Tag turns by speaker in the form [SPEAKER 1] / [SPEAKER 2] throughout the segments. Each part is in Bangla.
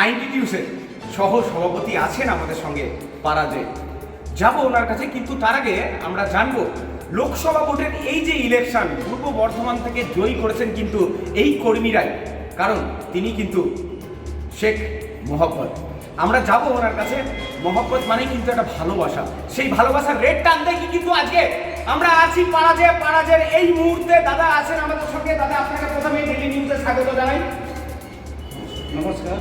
[SPEAKER 1] আইনটিটিউসের সহ সভাপতি আছেন আমাদের সঙ্গে পাড়াতে। যাব ওনার কাছে, কিন্তু তার আগে আমরা জানব, লোকসভা ভোটের এই যে ইলেকশন পূর্ব বর্ধমান থেকে জয়ী করেছেন কিন্তু এই কর্মীরাই। কারণ তিনি কিন্তু শেখ মোহাম্মদ আমরা যাব ওনার কাছে মোহাম্মদ মানেই কিন্তু একটা ভালোবাসা। সেই ভালোবাসার রেট টানতে কি কিন্তু আজকে আমরা আছি পাড়াজে পাড়াজের এই মুহূর্তে। দাদা আছেন আমাদের সঙ্গে। দাদা, আপনাকে প্রথমে ডেলি নিউজে স্বাগত জানাই।
[SPEAKER 2] নমস্কার।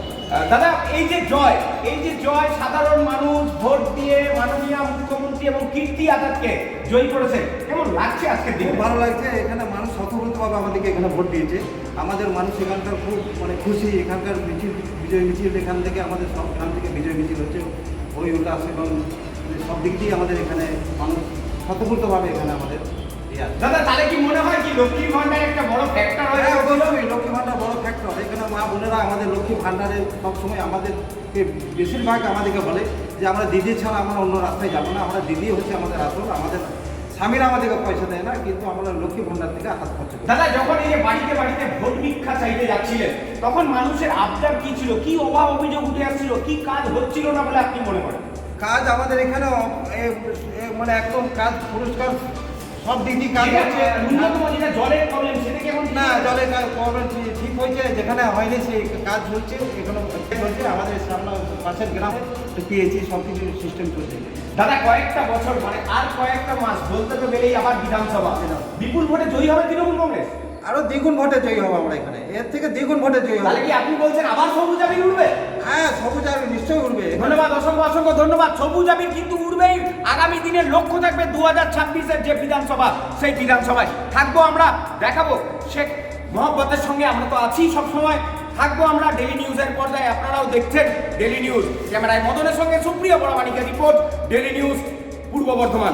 [SPEAKER 1] দাদা এই যে জয় এই যে জয় সাধারণ মানুষ ভোট দিয়ে মাননীয় মুখ্যমন্ত্রী এবং কীর্তি আজাদকে জয়ী করেছে কেমন লাগছে আজকের দিনে?
[SPEAKER 2] ভালো লাগছে এখানে মানুষ স্বতঃস্ফূর্তভাবে আমাদেরকে এখানে ভোট দিয়েছে। আমাদের মানুষ এখানকার খুব মানে খুশি এখানকার মিছিল বিজয় মিছিল এখান থেকে আমাদের সব এখান থেকে বিজয় মিছিল হচ্ছে ওই উল্লাস এবং সব দিক দিয়ে আমাদের এখানে মানুষ স্বতঃস্ফূর্তভাবে এখানে আমাদের
[SPEAKER 1] দাদা তাহলে কি মনে হয় কি লক্ষ্মী ভান্ডার একটা বড় ফ্যাক্টর?
[SPEAKER 2] লক্ষ্মী ভাণ্ডারে সবসময় আমাদেরকে বেশিরভাগ আমাদেরকে বলে যে আমরা দিদি ছাড়া আমরা অন্য রাস্তায় যাব না আমরা দিদি হচ্ছে আমাদের আসল আমাদের স্বামীরা আমাদেরকে পয়সা দেয় না কিন্তু আমরা লক্ষ্মী ভাণ্ডার থেকে হাত খরচ করি
[SPEAKER 1] দাদা যখন এই বাড়িতে বাড়িতে ভোট ভিক্ষা চাইতে যাচ্ছিলেন তখন মানুষের আবদার কি ছিল? কি অভাব অভিযোগ উঠে আসছিল? কি কাজ হচ্ছিল না বলে আপনি মনে করেন?
[SPEAKER 2] কাজ আমাদের এখানে মানে একদম কাজ পুরস্কার সব দিক দিয়ে কাজ হচ্ছে।
[SPEAKER 1] ন্যূনতম যেটা জলের প্রবলেম সেটা কেমন
[SPEAKER 2] না জলের প্রবলেম ঠিক হয়েছে যেখানে হয়নি সেই কাজ হচ্ছে এখানে হচ্ছে আমাদের সামনে পাশের গ্রামে পেয়েছি সব কিছু সিস্টেম চলছে
[SPEAKER 1] দাদা কয়েকটা বছর মানে আর কয়েকটা মাস বলতে তো গেলেই আবার বিধানসভা। বিপুল ভোটে জয়ী হবে তৃণমূল কংগ্রেস?
[SPEAKER 2] আরও দ্বিগুণ ভোটে জয়ী হব আমরা এখানে। এর থেকে দ্বিগুণ ভোটে জয়ী হবে।
[SPEAKER 1] তাহলে কি আপনি বলছেন আবার সবুজ আবির উঠবে?
[SPEAKER 2] হ্যাঁ সবুজ আর নিশ্চয়ই উঠবে
[SPEAKER 1] ধন্যবাদ, অসংখ্য অসংখ্য ধন্যবাদ। সবুজ আবির কিন্তু উঠবেই আগামী দিনের লক্ষ্য থাকবে দু হাজার ছাব্বিশের যে বিধানসভা, সেই বিধানসভায়। থাকব আমরা, দেখাবো, শেখ মোহাম্মতের সঙ্গে আমরা তো আছি সবসময়। থাকব আমরা ডেলি নিউজের পর্দায়, আপনারাও দেখছেন ডেলি নিউজ। ক্যামেরায় মদনের সঙ্গে সুপ্রিয় বড়মানিকের রিপোর্ট ডেলি নিউজ, পূর্ব বর্ধমান।